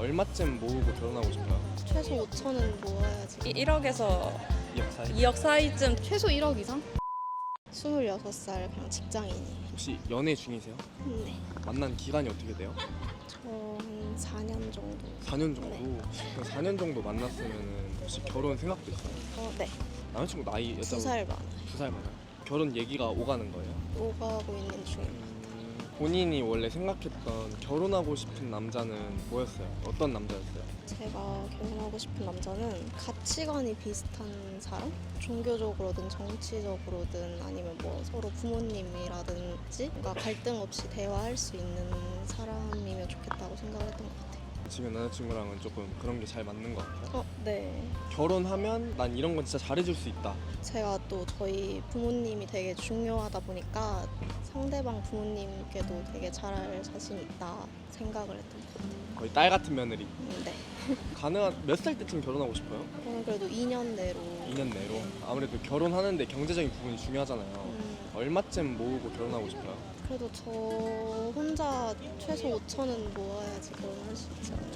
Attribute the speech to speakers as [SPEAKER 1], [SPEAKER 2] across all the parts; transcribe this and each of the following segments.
[SPEAKER 1] 얼마쯤 모으고 결혼하고 싶어요?
[SPEAKER 2] 최소 5천은 모아야지.
[SPEAKER 3] 1억에서
[SPEAKER 1] 2억 사이?
[SPEAKER 3] 2억 사이쯤
[SPEAKER 4] 최소 1억 이상?
[SPEAKER 2] 26살 그냥 직장인이.
[SPEAKER 1] 혹시 연애 중이세요?
[SPEAKER 2] 네.
[SPEAKER 1] 만난 기간이 어떻게 돼요?
[SPEAKER 2] 저한 4년 정도.
[SPEAKER 1] 4년 정도? 그럼 4년 정도 만났으면 혹시 결혼 생각도 있어요?
[SPEAKER 2] 어, 네.
[SPEAKER 1] 남자친구 나이 여자분
[SPEAKER 2] 2살 많아요.
[SPEAKER 1] 두살 많아요? 결혼 얘기가 오가는 거예요?
[SPEAKER 2] 오가고 있는 중입니다.
[SPEAKER 1] 음, 본인이 원래 생각했던 결혼하고 싶은 남자는 뭐였어요? 어떤 남자였어요?
[SPEAKER 2] 제가 결혼하고 싶은 남자는 가치관이 비슷한 사람? 종교적으로든 정치적으로든 아니면 뭐 서로 부모님이라든지 뭔가 갈등 없이 대화할 수 있는 사람이면 좋겠다고 생각을 했던 것 같아요.
[SPEAKER 1] 지금 남자친구랑은 조금 그런 게 잘 맞는 것 같아요?
[SPEAKER 2] 어, 네.
[SPEAKER 1] 결혼하면 난 이런 건 진짜 잘해줄 수 있다
[SPEAKER 2] 제가 또 저희 부모님이 되게 중요하다 보니까 상대방 부모님께도 되게 잘할 자신 있다 생각을 했던 것 같아요.
[SPEAKER 1] 거의 딸 같은 며느리
[SPEAKER 2] 음, 네.
[SPEAKER 1] 가능한 몇 살 때쯤 결혼하고 싶어요?
[SPEAKER 2] 저는 그래도 2년 내로
[SPEAKER 1] 2년 내로 아무래도 결혼하는데 경제적인 부분이 중요하잖아요
[SPEAKER 2] 음,
[SPEAKER 1] 얼마쯤 모으고 결혼하고 싶어요?
[SPEAKER 2] 그래도 저 혼자 최소 5천은 모아야지 결혼할 수 있지 않나.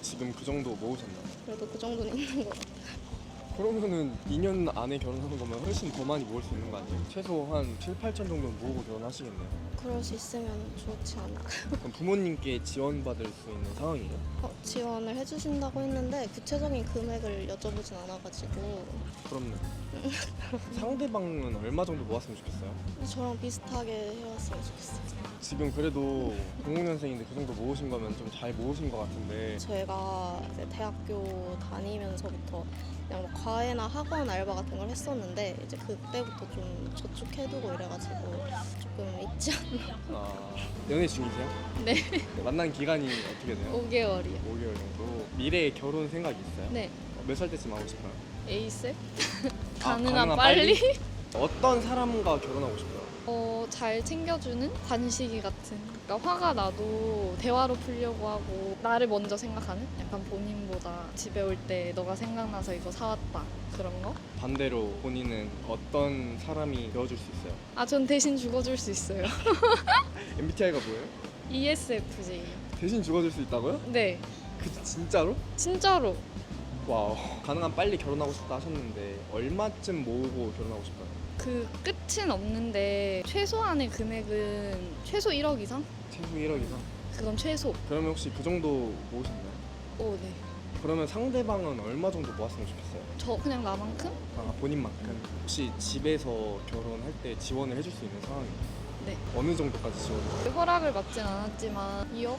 [SPEAKER 1] 지금 그 정도 모으셨나요?
[SPEAKER 2] 그래도 그 정도는 있는 것 같아요.
[SPEAKER 1] 그러면은 2년 안에 결혼하는 거면 훨씬 더 많이 모을 수 있는 거 아니에요? 최소 한 7, 8천 정도는 모으고 결혼하시겠네요
[SPEAKER 2] 그럴 수 있으면 좋지 않을까.
[SPEAKER 1] 그럼 부모님께 지원받을 수 있는 상황이에요?
[SPEAKER 2] 어, 지원을 해주신다고 했는데 구체적인 금액을 여쭤보진 않아가지고
[SPEAKER 1] 그럼요 상대방은 얼마 정도 모았으면 좋겠어요?
[SPEAKER 2] 저랑 비슷하게 해왔으면 좋겠어요.
[SPEAKER 1] 지금 그래도 00년생인데 그 정도 모으신 거면 좀 잘 모으신 것 같은데
[SPEAKER 2] 저희가 이제 대학교 다니면서부터 그냥 뭐 과외나 학원 알바 같은 걸 했었는데 이제 그때부터 좀 저축해두고 이래가지고 조금 있지 않나.
[SPEAKER 1] 아, 연애 중이세요?
[SPEAKER 4] 네.
[SPEAKER 1] 만난 기간이 어떻게 돼요?
[SPEAKER 4] 5개월이요.
[SPEAKER 1] 5개월 정도 미래에 결혼 생각 있어요?
[SPEAKER 4] 네.
[SPEAKER 1] 몇 살 때쯤 하고 싶어요?
[SPEAKER 4] 에이스?
[SPEAKER 1] 아,
[SPEAKER 4] 가능한
[SPEAKER 1] 가능한
[SPEAKER 4] 빨리?
[SPEAKER 1] 어떤 사람과 결혼하고 싶어요?
[SPEAKER 4] 어, 잘 챙겨주는 관식이 같은. 그러니까 화가 나도 대화로 풀려고 하고 나를 먼저 생각하는? 약간 본인보다 집에 올 때 너가 생각나서 이거 사왔다. 그런 거?
[SPEAKER 1] 반대로 본인은 어떤 사람이 되어줄 수 있어요?
[SPEAKER 4] 아, 전 대신 죽어줄 수 있어요.
[SPEAKER 1] MBTI가 뭐예요?
[SPEAKER 4] ESFJ.
[SPEAKER 1] 대신 죽어줄 수 있다고요?
[SPEAKER 4] 네.
[SPEAKER 1] 그 진짜로?
[SPEAKER 4] 진짜로.
[SPEAKER 1] 와우 가능한 빨리 결혼하고 싶다 하셨는데 얼마쯤 모으고 결혼하고 싶어요?
[SPEAKER 4] 그 끝은 없는데 최소한의 금액은 최소 1억 이상?
[SPEAKER 1] 최소 1억 이상
[SPEAKER 4] 그건 최소.
[SPEAKER 1] 그러면 혹시 그 정도 모으셨나요?
[SPEAKER 4] 오, 네.
[SPEAKER 1] 그러면 상대방은 얼마 정도 모았으면 좋겠어요?
[SPEAKER 4] 저 그냥 나만큼?
[SPEAKER 1] 아 본인만큼 혹시 집에서 결혼할 때 지원을 해줄 수 있는 상황이에요?
[SPEAKER 4] 네.
[SPEAKER 1] 어느 정도까지 지원을
[SPEAKER 4] 허락을 받진 않았지만 2억?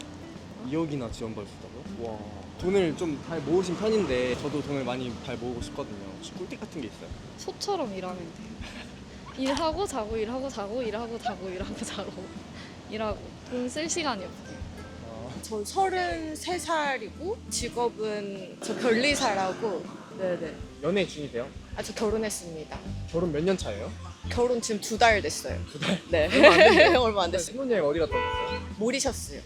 [SPEAKER 1] 2억이나 지원받을 수 있다고요? 와 돈을 좀 잘 모으신 편인데 저도 돈을 많이 잘 모으고 싶거든요 혹시 꿀팁 같은 게 있어요?
[SPEAKER 4] 소처럼 일하면 돼요. 일하고 자고 일하고 자고 일하고 자고 일하고 자고 일하고 돈 쓸 시간이 없어요.
[SPEAKER 1] 아,
[SPEAKER 5] 저 33살이고 직업은 저 변리사라고 네네
[SPEAKER 1] 연애 중이세요?
[SPEAKER 5] 아 저 결혼했습니다
[SPEAKER 1] 결혼 몇 년 차예요?
[SPEAKER 5] 결혼 지금 두 달 됐어요
[SPEAKER 1] 두 달?
[SPEAKER 5] 네
[SPEAKER 1] 얼마 안 됐네요.
[SPEAKER 5] 얼마 안 됐어요
[SPEAKER 1] 신혼여행 어디 갔다 오셨어요?
[SPEAKER 5] 모리셔스요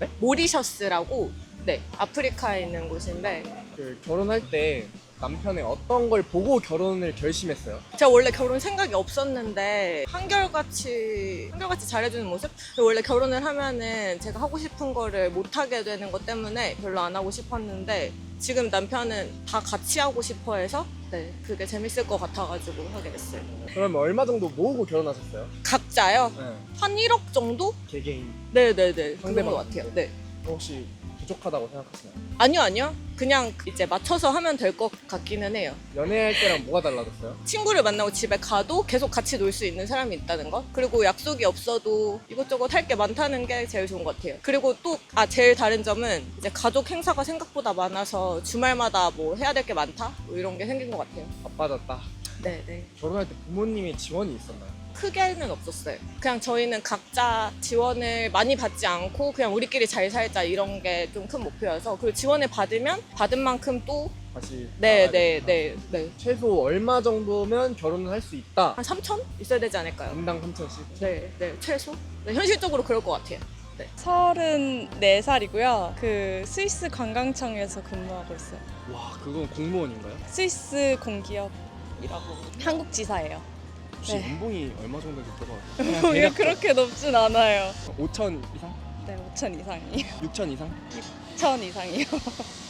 [SPEAKER 1] 네?
[SPEAKER 5] 모리셔스라고 네 아프리카에 있는 곳인데
[SPEAKER 1] 그 결혼할 때 남편의 어떤 걸 보고 결혼을 결심했어요?
[SPEAKER 5] 제가 원래 결혼 생각이 없었는데 한결같이 한결같이 잘해주는 모습 원래 결혼을 하면은 제가 하고 싶은 거를 못 하게 되는 것 때문에 별로 안 하고 싶었는데 지금 남편은 다 같이 하고 싶어 해서 네 그게 재밌을 것 같아가지고 하게 됐어요
[SPEAKER 1] 그러면 얼마 정도 모으고 결혼하셨어요?
[SPEAKER 5] 각자요
[SPEAKER 1] 네.
[SPEAKER 5] 한 1억 정도
[SPEAKER 1] 개개인
[SPEAKER 5] 네네네 그런
[SPEAKER 1] 상대방.
[SPEAKER 5] 것 같아요 네
[SPEAKER 1] 혹시 부족하다고 생각하시나요?
[SPEAKER 5] 아니요 아니요. 그냥 이제 맞춰서 하면 될 것 같기는 해요.
[SPEAKER 1] 연애할 때랑 뭐가 달라졌어요?
[SPEAKER 5] 친구를 만나고 집에 가도 계속 같이 놀 수 있는 사람이 있다는 것 그리고 약속이 없어도 이것저것 할 게 많다는 게 제일 좋은 것 같아요. 그리고 또 아 제일 다른 점은 이제 가족 행사가 생각보다 많아서 주말마다 뭐 해야 될 게 많다? 뭐 이런 게 생긴 것 같아요.
[SPEAKER 1] 바빠졌다
[SPEAKER 5] 네 네
[SPEAKER 1] 결혼할 때 부모님의 지원이 있었나요?
[SPEAKER 5] 크게는 없었어요 그냥 저희는 각자 지원을 많이 받지 않고 그냥 우리끼리 잘 살자 이런 게 좀 큰 목표여서 그리고 지원을 받으면 받은 만큼 또
[SPEAKER 1] 다시
[SPEAKER 5] 네,
[SPEAKER 1] 나가야
[SPEAKER 5] 네,
[SPEAKER 1] 되니까.
[SPEAKER 5] 네, 네.
[SPEAKER 1] 최소 얼마 정도면 결혼을 할 수 있다
[SPEAKER 5] 한 3천 있어야 되지 않을까요?
[SPEAKER 1] 인당 3천씩
[SPEAKER 5] 네, 네, 최소. 네, 현실적으로 그럴 것 같아요.
[SPEAKER 3] 34살이고요. 그 스위스 관광청에서 근무하고 있어요.
[SPEAKER 1] 와 그건 공무원인가요?
[SPEAKER 3] 스위스 공기업 이라고 한국 지사예요.
[SPEAKER 1] 혹시
[SPEAKER 3] 네.
[SPEAKER 1] 연봉이 얼마 정도 들어가요?
[SPEAKER 3] 왜 그렇게 높진 않아요.
[SPEAKER 1] 5천 이상?
[SPEAKER 3] 네, 5천 이상이요.
[SPEAKER 1] 6천 이상?
[SPEAKER 3] 2천 이상이요.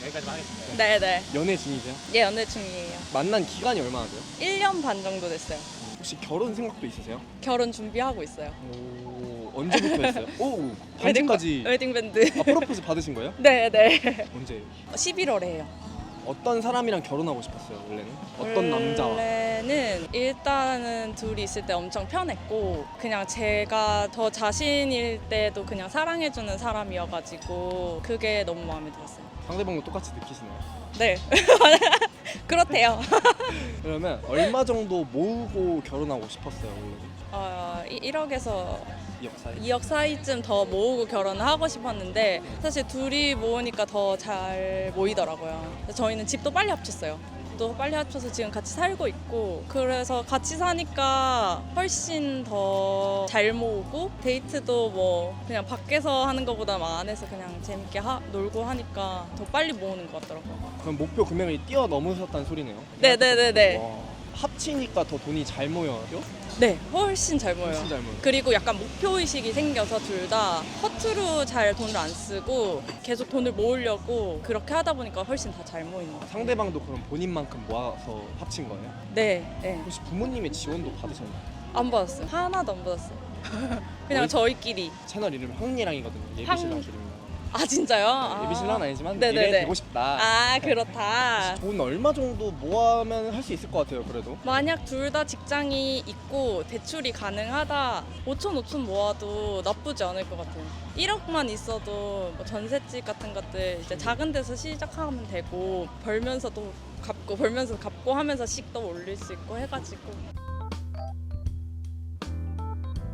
[SPEAKER 1] 여기까지 하겠습니다.
[SPEAKER 3] 네 네.
[SPEAKER 1] 연애 중이세요?
[SPEAKER 3] 예, 연애 중이에요.
[SPEAKER 1] 만난 기간이 얼마나 돼요?
[SPEAKER 3] 1년 반 정도 됐어요.
[SPEAKER 1] 혹시 결혼 생각도 있으세요?
[SPEAKER 3] 결혼 준비하고 있어요.
[SPEAKER 1] 오, 언제부터 했어요? 오,
[SPEAKER 3] 웨딩,
[SPEAKER 1] 반지까지
[SPEAKER 3] 웨딩 밴드.
[SPEAKER 1] 아, 프로포즈 받으신 거예요?
[SPEAKER 3] 네 네.
[SPEAKER 1] 언제?
[SPEAKER 3] 11월에 해요.
[SPEAKER 1] 어떤 사람이랑 결혼하고 싶었어요, 원래는? 어떤 남자와?
[SPEAKER 3] 원래는 일단은 둘이 있을 때 엄청 편했고 그냥 제가 더 자신일 때도 그냥 사랑해주는 사람이어가지고 그게 너무 마음에 들었어요.
[SPEAKER 1] 상대방도 똑같이 느끼시나요?
[SPEAKER 3] 네. 그렇대요.
[SPEAKER 1] 그러면 얼마 정도 모으고 결혼하고 싶었어요?
[SPEAKER 3] 어, 1억에서
[SPEAKER 1] 2억 사이?
[SPEAKER 3] 2억 사이쯤 더 모으고 결혼을 하고 싶었는데 사실 둘이 모으니까 더 잘 모이더라고요. 그래서 저희는 집도 빨리 합쳤어요. 또 빨리 합쳐서 지금 같이 살고 있고 그래서 같이 사니까 훨씬 더 잘 모으고 데이트도 뭐 그냥 밖에서 하는 것보다 막 안에서 그냥 재밌게 하, 놀고 하니까 더 빨리 모으는 것 같더라고요.
[SPEAKER 1] 그럼 목표 금액을 뛰어넘으셨다는 소리네요?
[SPEAKER 3] 네네네네.
[SPEAKER 1] 와, 합치니까 더 돈이 잘 모여요?
[SPEAKER 3] 네, 훨씬 잘 모여요.
[SPEAKER 1] 훨씬 잘 모여요.
[SPEAKER 3] 그리고 약간 목표 의식이 생겨서 둘 다 허투루 잘 돈을 안 쓰고 계속 돈을 모으려고 그렇게 하다 보니까 훨씬 다 잘 모이는 것 같아요.
[SPEAKER 1] 상대방도 그럼 본인만큼 모아서 합친 거예요?
[SPEAKER 3] 네, 네.
[SPEAKER 1] 혹시 부모님의 지원도 받으셨나요?
[SPEAKER 3] 안 받았어요. 하나도 안 받았어요. 그냥 저희끼리.
[SPEAKER 1] 채널 이름 황리랑이거든요. 예비신랑
[SPEAKER 3] 황-
[SPEAKER 1] 기름이랑.
[SPEAKER 3] 아 진짜요? 아.
[SPEAKER 1] 예비 신랑은 아니지만
[SPEAKER 3] 네네네.
[SPEAKER 1] 미래에 되고 싶다.
[SPEAKER 3] 아 그렇다.
[SPEAKER 1] 돈 얼마 정도 모아면 할 수 있을 것 같아요, 그래도.
[SPEAKER 3] 만약 둘 다 직장이 있고 대출이 가능하다 5천 5천 모아도 나쁘지 않을 것 같아요 1억만 있어도 뭐 전셋집 같은 것들 이제 작은 데서 시작하면 되고 벌면서도 갚고 벌면서 갚고 하면서 씩도 올릴 수 있고 해가지고